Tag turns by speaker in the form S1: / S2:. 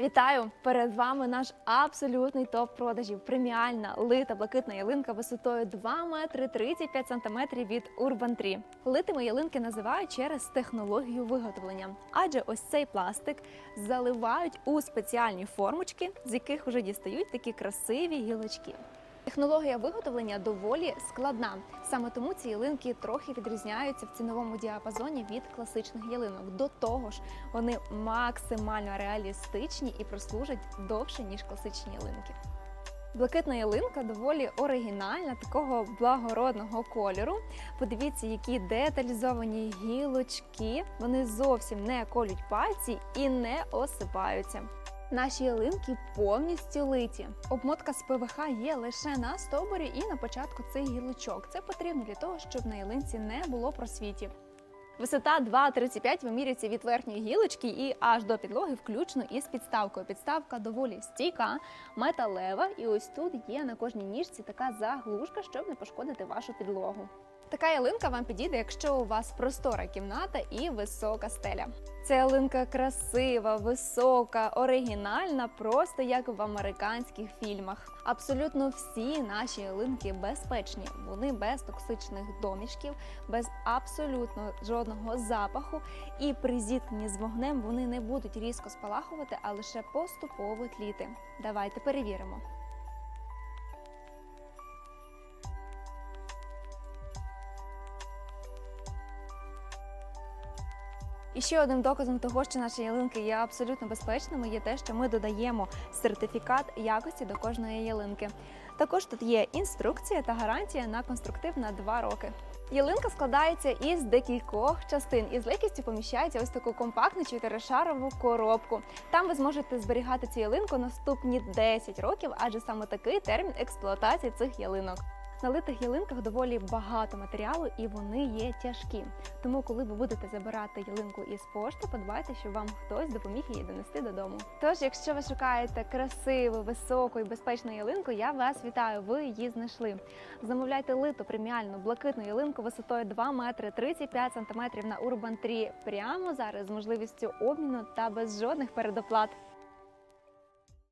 S1: Вітаю! Перед вами наш абсолютний топ продажів. Преміальна лита блакитна ялинка висотою 2 метри 35 сантиметрів від Urban Tree. Литими ялинки називають через технологію виготовлення, адже ось цей пластик заливають у спеціальні формочки, з яких вже дістають такі красиві гілочки. Технологія виготовлення доволі складна. Саме тому ці ялинки трохи відрізняються в ціновому діапазоні від класичних ялинок. До того ж, вони максимально реалістичні і прослужать довше ніж класичні ялинки. Блакитна ялинка доволі оригінальна, такого благородного кольору. Подивіться, які деталізовані гілочки. Вони зовсім не колють пальці і не осипаються. Наші ялинки повністю литі. Обмотка з ПВХ є лише на стовбурі і на початку цих гілочок. Це потрібно для того, щоб на ялинці не було просвітів. Висота 2,35 вимірюється від верхньої гілочки і аж до підлоги, включно із підставкою. Підставка доволі стійка, металева, і ось тут є на кожній ніжці така заглушка, щоб не пошкодити вашу підлогу. Така ялинка вам підійде, якщо у вас простора кімната і висока стеля. Ця ялинка красива, висока, оригінальна, просто як в американських фільмах. Абсолютно всі наші ялинки безпечні. Вони без токсичних домішків, без абсолютно жодного запаху. І при зіткненні з вогнем вони не будуть різко спалахувати, а лише поступово тліти. Давайте перевіримо. І ще одним доказом того, що наші ялинки є абсолютно безпечними, є те, що ми додаємо сертифікат якості до кожної ялинки. Також тут є інструкція та гарантія на конструктив на 2 роки. Ялинка складається із декількох частин і з легкістю поміщається ось таку компактну чотиришарову коробку. Там ви зможете зберігати цю ялинку наступні 10 років, адже саме такий термін експлуатації цих ялинок. На литих ялинках доволі багато матеріалу і вони є тяжкі. Тому, коли ви будете забирати ялинку із пошти, подбайте, щоб вам хтось допоміг її донести додому. Тож, якщо ви шукаєте красиву, високу і безпечну ялинку, я вас вітаю. Ви її знайшли. Замовляйте литу преміальну блакитну ялинку висотою 2 метри 35 сантиметрів на Urban Tree прямо зараз з можливістю обміну та без жодних передоплат.